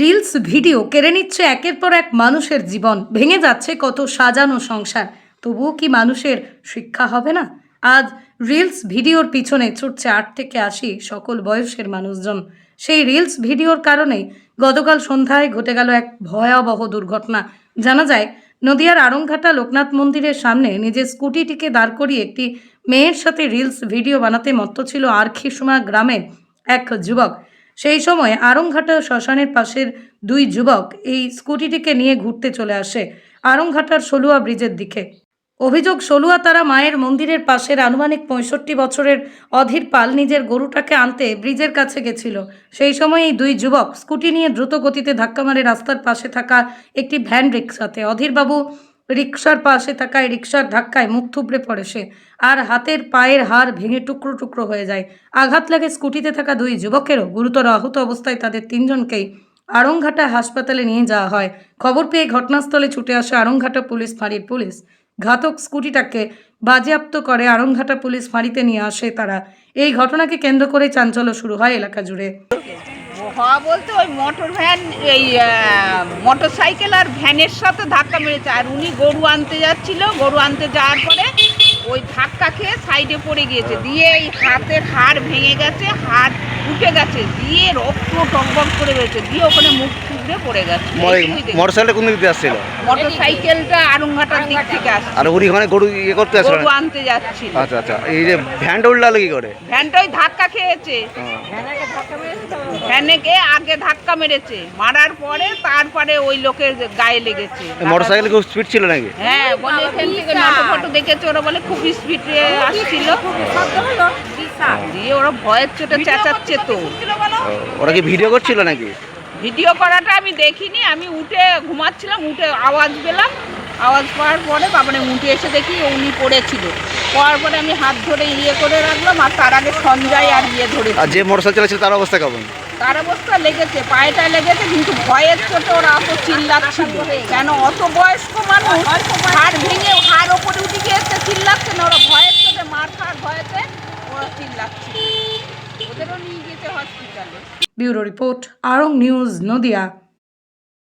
Reels, video কেড়ে নিচ্ছে একের পর এক মানুষের জীবন। ভেঙে যাচ্ছে কত সাজানো সংসার। তবুও কি মানুষের শিক্ষা হবে না? আজ রিলস, ভিডিওর পিছনে ছুটছে আট থেকে আশি সকল বয়সের মানুষজন। সেই রিলস, ভিডিওর কারণেই গতকাল সন্ধ্যায় ঘটে গেল এক ভয়াবহ দুর্ঘটনা। জানা যায়, নদিয়ার আড়ংঘাটা লোকনাথ মন্দিরের সামনে নিজের স্কুটিটিকে দাঁড় করিয়ে একটি মেয়ের সাথে রিলস, ভিডিও বানাতে মত্ত ছিল আরখিসমা গ্রামের এক যুবক। সেই সময় আরংঘাটা শ্মশানের পাশের দুই যুবক এই স্কুটিটিকে নিয়ে ঘুরতে চলে আসে আরংঘাটার সলুয়া ব্রিজের দিকে। অভিযোগ, সলুয়া তারা মায়ের মন্দিরের পাশের আনুমানিক পঁয়ষট্টি বছরের অধীর পাল নিজের গরুটাকে আনতে ব্রিজের কাছে গেছিল। সেই সময় এই দুই যুবক স্কুটি নিয়ে দ্রুত গতিতে ধাক্কা মারে রাস্তার পাশে থাকা একটি ভ্যান রিক্সাতে। অধীরবাবু রিক্সার পাশে থাকায় রিক্সার ধাক্কায় মুখ থুবড়ে পড়ে সে। আর হাতের পায়ের হাড় ভেঙে টুকরো টুকরো হয়ে যায়। আঘাত লাগে স্কুটিতে থাকা দুই যুবকেরও। গুরুতর আহত অবস্থায় তাদের তিনজনকেই আড়ংঘাটা হাসপাতালে নিয়ে যাওয়া হয়। খবর পেয়ে ঘটনাস্থলে ছুটে আসে আড়ংঘাটা পুলিশ ফাঁড়ির পুলিশ। ঘাতক স্কুটিটাকে বাজেয়াপ্ত করে আড়ংঘাটা পুলিশ ফাঁড়িতে নিয়ে আসে তারা। এই ঘটনাকে কেন্দ্র করে চাঞ্চল্য শুরু হয় এলাকা জুড়ে। হওয়া বলতে ওই মোটর ভ্যান, এই মোটর সাইকেল আর ভ্যানের সাথে ধাক্কা মেরেছে। আর উনি গরু আনতে যাচ্ছিল। গরু আনতে যাওয়ার পরে ওই ধাক্কা খেয়ে সাইডে পড়ে গিয়েছে। দিয়ে এই হাতের হাড় ভেঙে গেছে হাড় উঠে গেছে। দিয়ে রক্ত টকবক করে গেছে দিয়ে ওখানে মুখ থুবড়ে পড়ে গেছে। মোটর সাইকেলটা কোন দিক আসছিল? মোটর সাইকেলটা আরংঘাটার দিক থেকে আসছে। আর উনি ওখানে গরু ইয়ে করতে আসছিল? গরু আনতে যাচ্ছিল। আচ্ছা আচ্ছা। এই যে ভ্যানটা উল্টালো কি করে? ভ্যানটা ওই ধাক্কা খেয়েছে। ভ্যানেকে আগে ধাক্কা মেরেছে। মারার পরে তারপরে ওই লোকের গায়ে লেগেছে। মোটর সাইকেল খুব স্পিড ছিল নাকি? হ্যাঁ বলে এখান থেকে নটো ফটো দেখেছে ওরা বলে খুব স্পিডে আসছিল। দিয়ে ওরা ভয়ের চোটে চেঁচাচ্ছে তো। ও, ওরা কি ভিডিও করছিল নাকি? ভিডিও করাটা আমি দেখিনি আমি উঠে ঘুমাচ্ছিলাম উঠে আওয়াজ পেলাম। আওয়াজ পাওয়ার পরে তারপরে উঠে এসে দেখি উনি পড়েছিল। পড়ার পরে আমি হাত ধরে ইয়ে করে রাখলাম আর তার আগে সঞ্জয় আর ইয়ে ধরে আর যে মোটর সাইকেল চালাচ্ছিল তার অবস্থা কেমন? তার অবস্থা লেগেছে, পায়েটা লেগেছে, কিন্তু ভয়ের চোটে ওরা অত চিল্লাচ্ছিল। কেন? অত বয়স্ক মানুষ, হাড় ভেঙে হাড় ওপরে উঠে গিয়েছে, চিল্লাচ্ছে না, ওরা ভয়ের চোটে, মার খাওয়ার ভয়েতে ওরা চিল্লাচ্ছিল। ওদেরও নিয়ে গিয়েছে হসপিটালে। Bureau report Aarong news Nadia.